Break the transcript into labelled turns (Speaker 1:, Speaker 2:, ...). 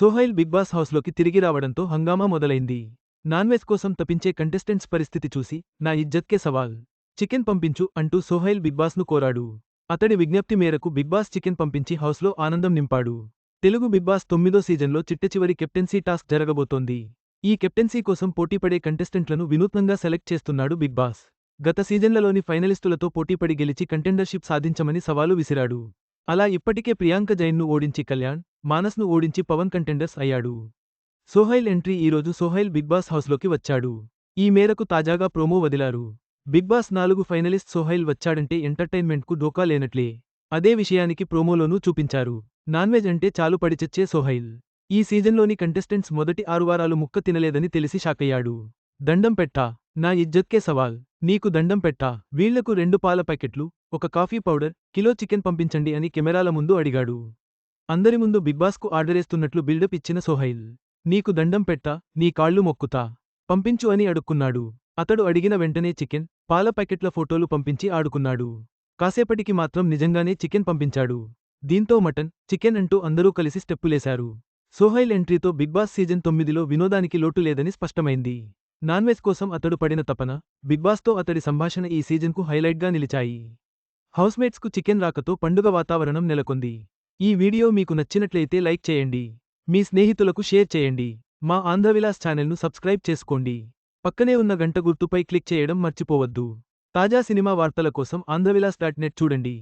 Speaker 1: Sohail big boss హౌస్లోకి తిరిగి రావడంతో హంగామా మొదలైంది. నాన్వెజ్ కోసం తపించే కంటెస్టెంట్స్ పరిస్థితి చూసి నా ఇజ్జత్కే సవాల్. చికెన్ పంపించు అంటూ సోహైల్ బిగ్ బాస్ను కోరాడు. అతడి విజ్ఞప్తి మేరకు బిగ్ బాస్ చికెన్ పంపించి హౌస్లో ఆనందం నింపాడు. తెలుగు బిగ్ బాస్ తొమ్మిదో సీజన్లో చిట్టచివరి కెప్టెన్సీ టాస్క్ జరగబోతోంది. ఈ కెప్టెన్సీ కోసం పోటీపడే కంటెస్టెంట్లను వినూత్నంగా సెలెక్ట్ చేస్తున్నాడు బిగ్ బాస్. గత సీజన్లలోని ఫైనలిస్టులతో పోటీపడి గెలిచి కంటెండర్షిప్ సాధించమని సవాలు విసిరాడు. అలా ఇప్పటికే ప్రియాంక జైన్ను ఓడించి కళ్యాణ్ మానస్ను ఓడించి పవన్ కంటెండర్స్ అయ్యాడు. సోహైల్ ఎంట్రీ ఈరోజు సోహైల్ బిగ్ బాస్ హౌస్లోకి వచ్చాడు. ఈ మేరకు తాజాగా ప్రోమో వదిలారు. బిగ్ బాస్ నాలుగు ఫైనలిస్ట్ సోహైల్ వచ్చాడంటే ఎంటర్టైన్మెంట్కు డోకా లేనట్లే. అదే విషయానికి ప్రోమోలోనూ చూపించారు. నాన్వెజ్ అంటే చాలు పడిచచ్చే సోహైల్. ఈ సీజన్లోని కంటెస్టెంట్స్ మొదటి ఆరు వారాలు ముక్క తినలేదని తెలిసి షాకయ్యాడు. దండం పెట్టా నా ఇజ్జత్కే సవాల్. నీకు దండం పెట్టా. వీళ్ళకు రెండు పాల ప్యాకెట్లు ఒక కాఫీ పౌడర్ కిలో చికెన్ పంపించండి అని కెమెరాల ముందు అడిగాడు. అందరి ముందు బిగ్బాస్కు ఆర్డరేస్తున్నట్లు బిల్డప్ ఇచ్చిన సోహైల్. నీకు దండం పెట్టా నీ కాళ్ళు మొక్కుతా. పంపించు అని అడుక్కున్నాడు. అతడు అడిగిన వెంటనే చికెన్ పాల ప్యాకెట్ల ఫోటోలు పంపించి ఆడుకున్నాడు. కాసేపటికి మాత్రం నిజంగానే చికెన్ పంపించాడు. దీంతో మటన్ చికెన్ అంటూ అందరూ కలిసి స్టెప్పులేశారు. సోహైల్ ఎంట్రీతో బిగ్ బాస్ సీజన్ తొమ్మిదిలో వినోదానికి లోటు లేదని స్పష్టమైంది. నాన్వెజ్ కోసం అతడు పడిన తపన బిగ్ బాస్తో అతడి సంభాషణ ఈ సీజన్కు హైలైట్గా నిలిచాయి. హౌస్మేట్స్కు చికెన్ రాకతో పండుగ వాతావరణం నెలకొంది. ఈ వీడియో మీకు నచ్చినట్లయితే లైక్ చేయండి. మీ స్నేహితులకు షేర్ చేయండి. మా ఆంధ్రవిలాస్ ఛానల్ను సబ్స్క్రైబ్ చేసుకోండి. పక్కనే ఉన్న గంట గుర్తుపై క్లిక్ చేయడం మర్చిపోవద్దు. తాజా సినిమా వార్తల కోసం ఆంధ్రవిలాస్ డాట్ నెట్ చూడండి.